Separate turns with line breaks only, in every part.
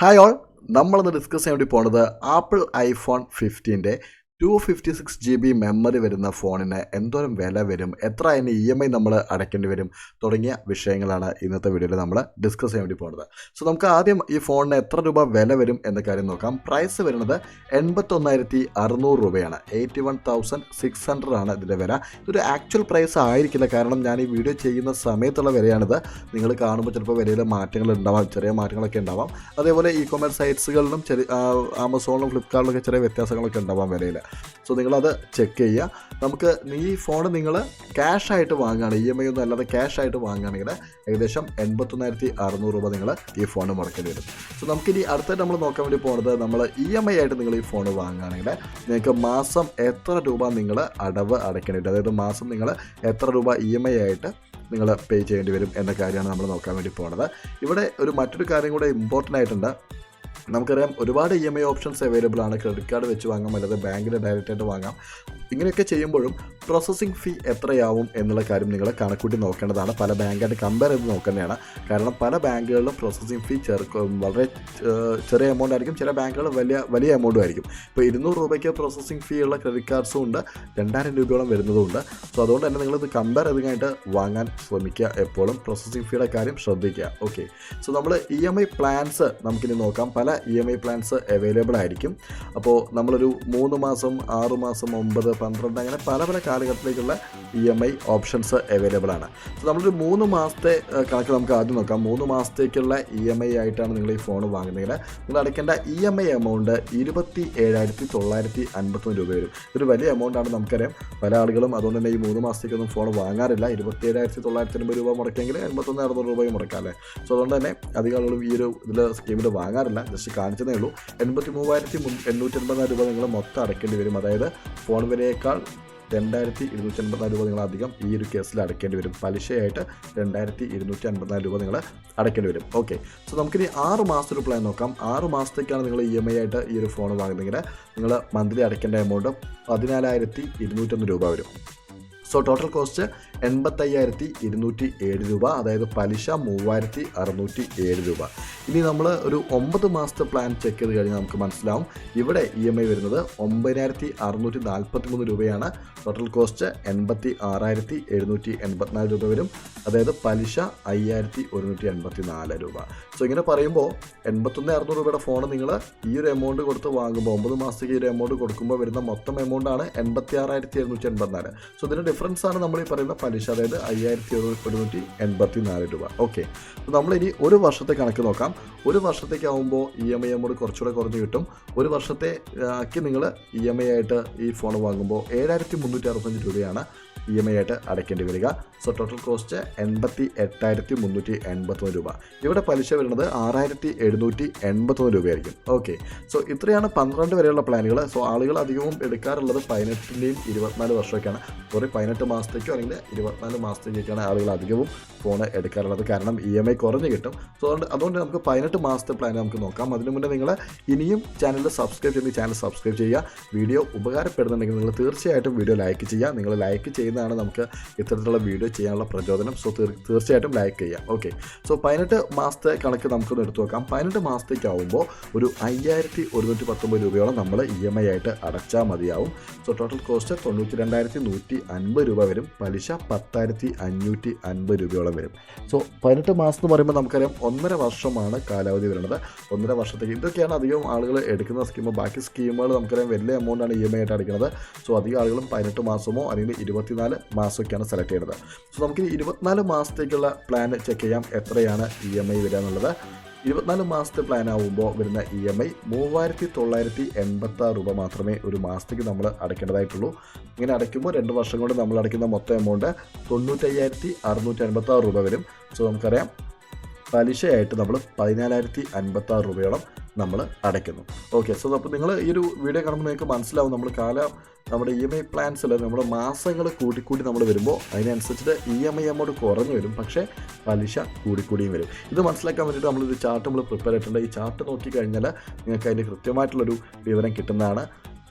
Hi all നമ്മളിന്ന് discuss ചെയ്യാൻ വേണ്ടി പോണത് Apple iPhone ഫിഫ്റ്റീന്റെ two fifty six G B memory വരുന്ന ഫോണിന് എന്തോരം വില വരും? എത്ര അതിന് ഇ എം ഐ നമ്മൾ അടയ്ക്കേണ്ടി വരും? തുടങ്ങിയ വിഷയങ്ങളാണ് ഇന്നത്തെ വീഡിയോയിൽ നമ്മൾ ഡിസ്കസ് ചെയ്യാൻ വേണ്ടി പോകുന്നത്. സോ നമുക്ക് ആദ്യം ഈ ഫോണിന് എത്ര രൂപ വില വരും എന്ന കാര്യം നോക്കാം. പ്രൈസ് വരുന്നത് എൺപത്തൊന്നായിരത്തി അറുന്നൂറ് രൂപയാണ്. Eighty one thousand six hundred ആണ് ഇതിന്റെ വില. ഇതൊരു ആക്ച്വൽ പ്രൈസ് ആയിരിക്കില്ല. കാരണം ഞാൻ ഈ വീഡിയോ ചെയ്യുന്ന സമയത്തുള്ള വിലയാണിത്. നിങ്ങൾ കാണുമ്പോൾ ചിലപ്പോൾ വിലയിൽ മാറ്റങ്ങൾ ഉണ്ടാവാം. ചെറിയ മാറ്റങ്ങളൊക്കെ ഉണ്ടാവാം. അതേപോലെ ഇ കൊമേഴ്സ് സൈറ്റ്സുകളിലും ചെറിയ ആമസോണിലും ഫ്ലിപ്കാർട്ടിലൊക്കെ ചെറിയ വ്യത്യാസങ്ങളൊക്കെ ഉണ്ടാവാം വിലയിൽ. സോ നിങ്ങളത് ചെക്ക് ചെയ്യുക. നമുക്ക് ഈ ഫോൺ നിങ്ങൾ ക്യാഷ് ആയിട്ട് വാങ്ങുകയാണ്. ഇ എം ഐ ഒന്നും അല്ലാതെ ക്യാഷ് ആയിട്ട് വാങ്ങുകയാണെങ്കിൽ ഏകദേശം എൺപത്തൊന്നായിരത്തി അറുന്നൂറ് രൂപ നിങ്ങൾ ഈ ഫോൺ മുടക്കേണ്ടി വരും. സോ നമുക്കിനി അടുത്തായിട്ട് നമ്മൾ നോക്കാൻ വേണ്ടി പോകുന്നത് നമ്മൾ ഇ എം ഐ ആയിട്ട് നിങ്ങൾ ഈ ഫോൺ വാങ്ങുകയാണെങ്കിൽ നിങ്ങൾക്ക് മാസം എത്ര രൂപ നിങ്ങൾ അടവ് അടയ്ക്കേണ്ടി വരും? അതായത് മാസം നിങ്ങൾ എത്ര രൂപ ഇ എം ഐ ആയിട്ട് നിങ്ങൾ പേ ചെയ്യേണ്ടി വരും എന്ന കാര്യമാണ് നമ്മൾ നോക്കാൻ വേണ്ടി പോകുന്നത്. ഇവിടെ ഒരു മറ്റൊരു കാര്യം കൂടെ ഇമ്പോർട്ടന്റ് ആയിട്ടുണ്ട്. നമുക്കറിയാം ഒരുപാട് E M I options available ആണ്. ക്രെഡിറ്റ് കാർഡ് വെച്ച് വാങ്ങാം അല്ലാതെ ബാങ്കിൽ ഡയറക്റ്റ് ആയിട്ട് വാങ്ങാം. ഇങ്ങനെയൊക്കെ ചെയ്യുമ്പോഴും പ്രോസസ്സിംഗ് ഫീ എത്രയാവും എന്നുള്ള കാര്യം നിങ്ങൾ കണക്കൂട്ടി നോക്കേണ്ടതാണ്. പല ബാങ്കായിട്ട് കമ്പയർ ചെയ്ത് നോക്കേണ്ടതാണ് കാരണം പല ബാങ്കുകളിലും പ്രോസസ്സിംഗ് ഫീ ചെറുക്കും വളരെ ചെറിയ എമൗണ്ട് ആയിരിക്കും. ചില ബാങ്കുകൾ വലിയ വലിയ എമൗണ്ടും ആയിരിക്കും ഇപ്പോൾ ഇരുന്നൂറ് രൂപയ്ക്ക് പ്രോസസ്സിംഗ് ഫീ ഉള്ള ക്രെഡിറ്റ് കാർഡ്സും ഉണ്ട്. രണ്ടായിരം രൂപയോളം വരുന്നതുമുണ്ട് സോ അതുകൊണ്ട് തന്നെ നിങ്ങളിത് കമ്പയർ ചെയ്തിട്ട് വാങ്ങാൻ ശ്രമിക്കുക എപ്പോഴും. പ്രോസസ്സിംഗ് ഫീയുടെ കാര്യം ശ്രദ്ധിക്കുക. ഓക്കെ സോ നമ്മൾ ഇ എം ഐ പ്ലാൻസ് നമുക്കിനി നോക്കാം. പല E M I plans available ആയിരിക്കും. അപ്പോൾ നമ്മളൊരു മൂന്ന് മാസം ആറ് മാസം ഒമ്പത് പന്ത്രണ്ട് അങ്ങനെ പല പല കാലഘട്ടത്തിലേക്കുള്ള E M I options available ആണ്. സോ നമ്മളൊരു മൂന്ന് മാസത്തെ കണക്ക് നമുക്ക് ആദ്യം നോക്കാം. മൂന്ന് മാസത്തേക്കുള്ള ഇ എം ഐ ആയിട്ടാണ് നിങ്ങൾ ഈ ഫോൺ വാങ്ങുന്നതെങ്കിൽ നിങ്ങൾ അടയ്ക്കേണ്ട ഇ എം ഐ എമൗണ്ട് ഇരുപത്തി ഏഴായിരത്തി തൊള്ളായിരത്തി അൻപത്തൊന്ന് രൂപ വരും. ഇതൊരു വലിയ എമൗണ്ട് ആണ് നമുക്കറിയാം. പല ആളുകളും അതുകൊണ്ട് തന്നെ ഈ മൂന്ന് മാസത്തേക്കൊന്നും ഫോൺ വാങ്ങാറില്ല. ഇരുപത്തി ഏഴായിരത്തി തൊള്ളായിരത്തി അൻപത് രൂപ മുടക്കിയെങ്കിൽ എൺപത്തൊന്ന് അറുന്നൂറ് രൂപയും മുടക്കാം അല്ലേ? സോ അതുകൊണ്ട് തന്നെ അധികം ആളുകളും ഈ ഒരു ഇതിൽ സ്കീമിൽ വാങ്ങാറില്ല. ജസ്റ്റ് കാണിച്ചതേ ഉള്ളൂ. എൺപത്തി മൂവായിരത്തി എണ്ണൂറ്റി എൺപതിനായിരം രൂപ നിങ്ങൾ മൊത്തം അടയ്ക്കേണ്ടി വരും. അതായത് ഫോൺ വിലയേക്കാൾ രണ്ടായിരത്തി ഇരുന്നൂറ്റി അൻപത്തിനാല് രൂപ നിങ്ങൾ അധികം ഈ ഒരു കേസിൽ അടയ്ക്കേണ്ടി വരും. പലിശയായിട്ട് രണ്ടായിരത്തി ഇരുന്നൂറ്റി അൻപത്തിനാല് രൂപ നിങ്ങൾ അടയ്ക്കേണ്ടി വരും. ഓക്കെ സോ നമുക്കിനി ആറ് മാസത്തെ ഒരു പ്ലാൻ നോക്കാം. ആറ് മാസത്തേക്കാണ് നിങ്ങൾ ഇ എം ഐ ആയിട്ട് ഈ ഒരു ഫോൺ വാങ്ങുന്നതെങ്കിൽ നിങ്ങൾ മന്ത്ലി അടയ്ക്കേണ്ട എമൗണ്ട് പതിനാലായിരത്തി ഇരുന്നൂറ്റൊന്ന് രൂപ വരും. സോ ടോട്ടൽ കോസ്റ്റ് എൺപത്തയ്യായിരത്തി ഇരുന്നൂറ്റി ഏഴ് രൂപ. അതായത് പലിശ മൂവായിരത്തി അറുന്നൂറ്റി ഏഴ് രൂപ. ഇനി നമ്മൾ ഒരു ഒമ്പത് മാസത്തെ പ്ലാൻ ചെക്ക് ചെയ്ത് കഴിഞ്ഞാൽ നമുക്ക് മനസ്സിലാവും. ഇവിടെ ഇ എം ഐ വരുന്നത് ഒമ്പതിനായിരത്തി അറുന്നൂറ്റി നാൽപ്പത്തി മൂന്ന് രൂപയാണ്. ടോട്ടൽ കോസ്റ്റ് എൺപത്തി ആറായിരത്തി എഴുന്നൂറ്റി എൺപത്തിനാല് രൂപ വരും. അതായത് പലിശ അയ്യായിരത്തി ഒരുന്നൂറ്റി എൺപത്തി നാല് രൂപ. സോ ഇങ്ങനെ പറയുമ്പോൾ എൺപത്തൊന്ന് അറുന്നൂറ് രൂപയുടെ ഫോൺ നിങ്ങൾ ഈ ഒരു എമൗണ്ട് കൊടുത്ത് വാങ്ങുമ്പോൾ ഒമ്പത് മാസത്തേക്ക് ഈ ഒരു എമൗണ്ട് കൊടുക്കുമ്പോൾ വരുന്ന മൊത്തം എമൗണ്ട് ആണ് എൺപത്തി ആറായിരത്തി എഴുന്നൂറ്റി എൺപത്തിനാല് സോ ഇതിന്റെ ഡിഫറൻസ് ആണ് നമ്മൾ ഈ പറയുന്ന പലിശ അതായത് അയ്യായിരത്തി ഒരുന്നൂറ്റി എൺപത്തി നാല് രൂപ. ഓക്കെ അപ്പോൾ നമ്മളിനി ഒരു വർഷത്തെ കണക്ക് നോക്കാം. ഒരു വർഷത്തേക്ക് ആകുമ്പോൾ ഇ എം ഐ എമ്മോട് കുറച്ചുകൂടെ കുറഞ്ഞ് കിട്ടും. ഒരു വർഷത്തെ ആക്കി നിങ്ങൾ ഇ എം ഐ ആയിട്ട് ഈ ഫോൺ വാങ്ങുമ്പോൾ ഏഴായിരത്തി മുന്നൂറ്റി അറുപത്തഞ്ച് രൂപയാണ് ഇ എം ഐ ആയിട്ട് അടയ്ക്കേണ്ടി വരിക. സോ ടോട്ടൽ കോസ്റ്റ് എൺപത്തി എട്ടായിരത്തി മുന്നൂറ്റി എൺപത്തൊന്ന് രൂപ. ഇവിടെ പലിശ വരുന്നത് ആറായിരത്തി എഴുന്നൂറ്റി എൺപത്തൊന്ന് രൂപയായിരിക്കും. ഓക്കെ സോ ഇത്രയാണ് പന്ത്രണ്ട് വരെയുള്ള പ്ലാനുകൾ സോ ആളുകൾ അധികവും എടുക്കാറുള്ളത് പതിനെട്ടിന്റെയും ഇരുപത്തിനാല് വർഷമൊക്കെയാണ്. സോറി പതിനെട്ട് മാസത്തേക്കോ അല്ലെങ്കിൽ ഇരുപത്തിനാല് മാസത്തേക്കൊക്കെയാണ് ആളുകൾ അധികവും ഫോൺ എടുക്കാറുള്ളത്. കാരണം ഇ എം ഐ കുറഞ്ഞ് കിട്ടും. സോ അതുകൊണ്ട് അതുകൊണ്ട് നമുക്ക് പതിനെട്ട് മാസത്തെ പ്ലാൻ നമുക്ക് നോക്കാം. അതിനു മുന്നേ നിങ്ങൾ ഇനിയും ചാനൽ സബ്സ്ക്രൈബ് ചെയ്ത് ചാനൽ സബ്സ്ക്രൈബ് ചെയ്യുക. വീഡിയോ ഉപകാരപ്പെടുന്നുണ്ടെങ്കിൽ നിങ്ങൾ തീർച്ചയായിട്ടും വീഡിയോ ലൈക്ക് ചെയ്യുക. നിങ്ങൾ ലൈക്ക് ചെയ്യുന്നതാണ് നമുക്ക് ഇത്തരത്തിലുള്ള വീഡിയോ ചെയ്യാനുള്ള പ്രചോദനം. സോ തീർച്ചയായിട്ടും ലൈക്ക് ചെയ്യുക ഓക്കെ സോ പതിനെട്ട് മാസത്തെ കണക്ക് നമുക്കൊന്ന് എടുത്തു നോക്കാം. പതിനെട്ട് മാസത്തേക്കാവുമ്പോൾ ഒരു അയ്യായിരത്തി ഒരുന്നൂറ്റി പത്തൊമ്പത് രൂപയോളം നമ്മൾ ഇ എം ഐ ആയിട്ട് അടച്ചാൽ മതിയാവും. സോ ടോട്ടൽ കോസ്റ്റ് തൊണ്ണൂറ്റി രണ്ടായിരത്തി നൂറ്റി അൻപത് രൂപ വരും. പലിശ പത്തായിരത്തി അഞ്ഞൂറ്റി അൻപത് രൂപയോളം വരും. സോ പതിനെട്ട് മാസം എന്ന് പറയുമ്പോൾ നമുക്കറിയാം ഒന്നര വർഷമാണ് കാലാവധി വരുന്നത്. ഒന്നര വർഷത്തേക്ക് ഇതൊക്കെയാണ് അധികം ആളുകൾ എടുക്കുന്ന സ്കീം ബാക്കി സ്കീമുകൾ നമുക്കറിയാം വലിയ എമൗണ്ടാണ് ഇ എം ഐ ആയിട്ട് അടിക്കുന്നത് സോ അധികം ആളുകളും പതിനെട്ട് മാസമോ അല്ലെങ്കിൽ ഇരുപത്തിനാല് മാസമൊക്കെയാണ് സെലക്ട് ചെയ്യുന്നത്. സോ നമുക്ക് ഇരുപത്തിനാല് മാസത്തേക്കുള്ള പ്ലാൻ ചെക്ക് ചെയ്യാം എത്രയാണ് ഇ എം ഐ വരിക എന്നുള്ളത്. ഇരുപത്തിനാല് മാസത്തെ പ്ലാൻ ആവുമ്പോൾ വരുന്ന ഇ എം ഐ മൂവായിരത്തി തൊള്ളായിരത്തി എൺപത്തി ആറ് രൂപ മാത്രമേ ഒരു മാസത്തേക്ക് നമ്മൾ അടയ്ക്കേണ്ടതായിട്ടുള്ളൂ. ഇങ്ങനെ അടയ്ക്കുമ്പോൾ രണ്ട് വർഷം കൊണ്ട് നമ്മൾ അടയ്ക്കുന്ന മൊത്തം എമൗണ്ട് തൊണ്ണൂറ്റയ്യായിരത്തി അറുന്നൂറ്റി അൻപത്തി ആറ് രൂപ വരും. സോ നമുക്കറിയാം പലിശയായിട്ട് നമ്മൾ പതിനാലായിരത്തി അൻപത്തി ആറ് രൂപയോളം നമ്മൾ അടയ്ക്കുന്നു. ഓക്കെ സോ അപ്പോൾ നിങ്ങൾ ഈ ഒരു വീഡിയോ കാണുമ്പോൾ നിങ്ങൾക്ക് മനസ്സിലാവും നമ്മൾ കാല നമ്മുടെ ഇ എം ഐ പ്ലാൻസിൽ നമ്മുടെ മാസങ്ങൾ കൂട്ടിക്കൂട്ടി നമ്മൾ വരുമ്പോൾ അതിനനുസരിച്ചിട്ട് ഇ എം ഐ എമൗണ്ട് കുറഞ്ഞു വരും പക്ഷേ പലിശ കൂടിക്കൂടിയും വരും. ഇത് മനസ്സിലാക്കാൻ വേണ്ടിയിട്ട് നമ്മളൊരു ചാർട്ട് നമ്മൾ പ്രിപ്പയർ ചെയ്തിട്ടുണ്ട്. ഈ ചാർട്ട് നോക്കിക്കഴിഞ്ഞാൽ നിങ്ങൾക്ക് അതിന്റെ കൃത്യമായിട്ടുള്ളൊരു വിവരം കിട്ടുന്നതാണ്.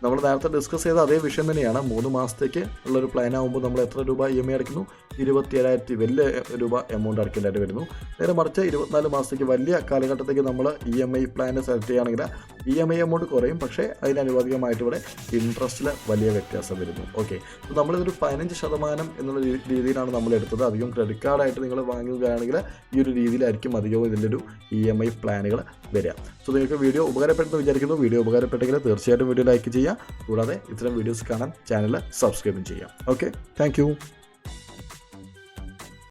നമ്മൾ നേരത്തെ ഡിസ്കസ് ചെയ്ത അതേ വിഷയം തന്നെയാണ്. മൂന്ന് മാസത്തേക്ക് ഉള്ളൊരു പ്ലാൻ ആകുമ്പോൾ നമ്മൾ എത്ര രൂപ ഇ എം ഐ അടയ്ക്കുന്നു? ഇരുപത്തി ഏഴായിരത്തി വലിയ രൂപ എമൗണ്ട് അടക്കേണ്ടതായിട്ട് വരുന്നു. നേരെ മറിച്ച് ഇരുപത്തിനാല് മാസത്തേക്ക് വലിയ കാലഘട്ടത്തേക്ക് നമ്മൾ E M I plan select ചെയ്യുകയാണെങ്കിൽ ഇ എം ഐ എമൗണ്ട് കുറയും. പക്ഷേ അതിന് അനുപാതികമായിട്ട് ഇവിടെ ഇൻട്രസ്റ്റിൽ വലിയ വ്യത്യാസം വരുന്നു. ഓക്കെ അപ്പോൾ നമ്മളിതൊരു പതിനഞ്ച് ശതമാനം എന്നുള്ള രീതിയിലാണ് നമ്മൾ എടുത്തത്. അധികം ക്രെഡിറ്റ് കാർഡായിട്ട് നിങ്ങൾ വാങ്ങുകയാണെങ്കിൽ ഈ ഒരു രീതിയിലായിരിക്കും അധികവും ഇതിന്റെ ഇ എം ഐ പ്ലാനുകൾ വരിക. സോ നിങ്ങൾക്ക് വീഡിയോ ഉപകാരപ്പെട്ടെന്ന് വിചാരിക്കുന്നു. വീഡിയോ ഉപകാരപ്പെട്ടെങ്കിൽ തീർച്ചയായിട്ടും വീഡിയോ ലൈക്ക് ചെയ്യുക. കൂടാതെ ഇത്തരം വീഡിയോസ് കാണാൻ ചാനൽ സബ്സ്ക്രൈബും ചെയ്യാം. Okay thank